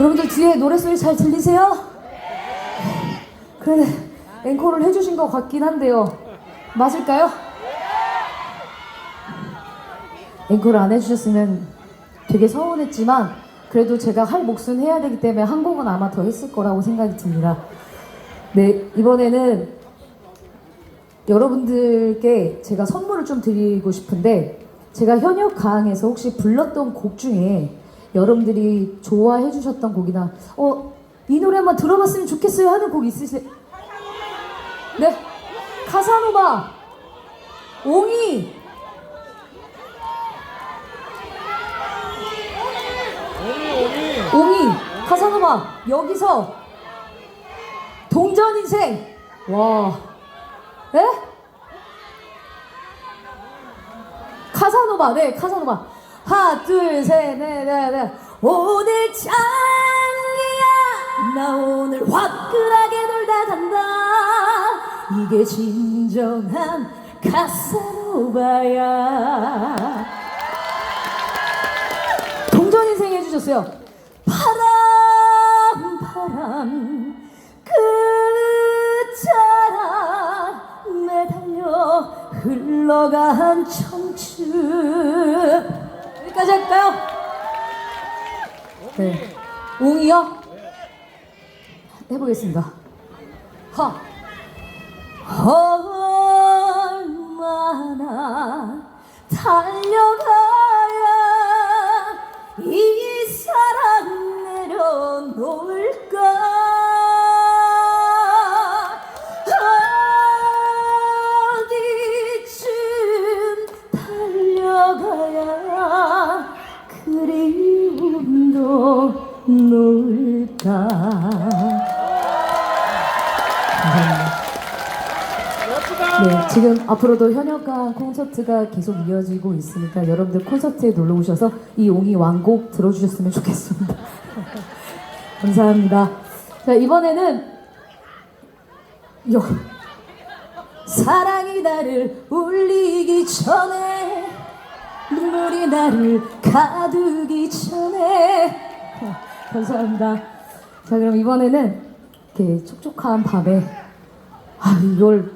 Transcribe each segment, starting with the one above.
여러분들 뒤에 노래소리 잘 들리세요? 그래 앵콜을 해주신 것 같긴 한데요 맞을까요? 앵콜을 안 해주셨으면 되게 서운했지만 그래도 제가 할 몫은 해야 되기 때문에 한 곡은 아마 더 했을 거라고 생각이 듭니다 네 이번에는 여러분들께 제가 선물을 좀 드리고 싶은데 제가 현역 가왕에서 혹시 불렀던 곡 중에 여러분들이 좋아해 주셨던 곡이나 어 이 노래 한번 들어봤으면 좋겠어요 하는 곡 있으세요? 네. 카사노바. 옹이 옹이. 카사노바. 여기서 동전 인생. 와. 네? 카사노바. 네 카사노바 하나 둘셋넷넷넷. 오늘 짱이야. 나 오늘 화끈하게 놀다 간다. 이게 진정한 카사노바야. 동전 인생 해주셨어요. 바람 바람 끝자락 매달려 흘러간 청춘 여기까지 할까요? 네 옹이요? 해보겠습니다 하 얼마나 달려가야 이 사랑 내려놓을까 그리움도 놓을까 네, 지금 앞으로도 현역가 콘서트가 계속 이어지고 있으니까 여러분들 콘서트에 놀러 오셔서 이 옹이 왕곡 들어주셨으면 좋겠습니다. 감사합니다. 자, 이번에는 여, 사랑이 나를 울리기 전에 눈물이 나를 가두기 전에 감사합니다. 자, 그럼 이번에는 이렇게 촉촉한 밤에 아, 이걸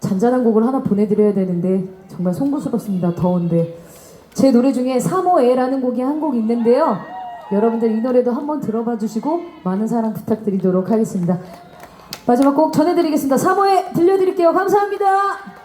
잔잔한 곡을 하나 보내드려야 되는데 정말 송구스럽습니다. 더운데 제 노래 중에 3호에라는 곡이 한 곡 있는데요. 여러분들 이 노래도 한번 들어봐 주시고 많은 사랑 부탁드리도록 하겠습니다. 마지막 곡 전해드리겠습니다. 3호에 들려드릴게요. 감사합니다.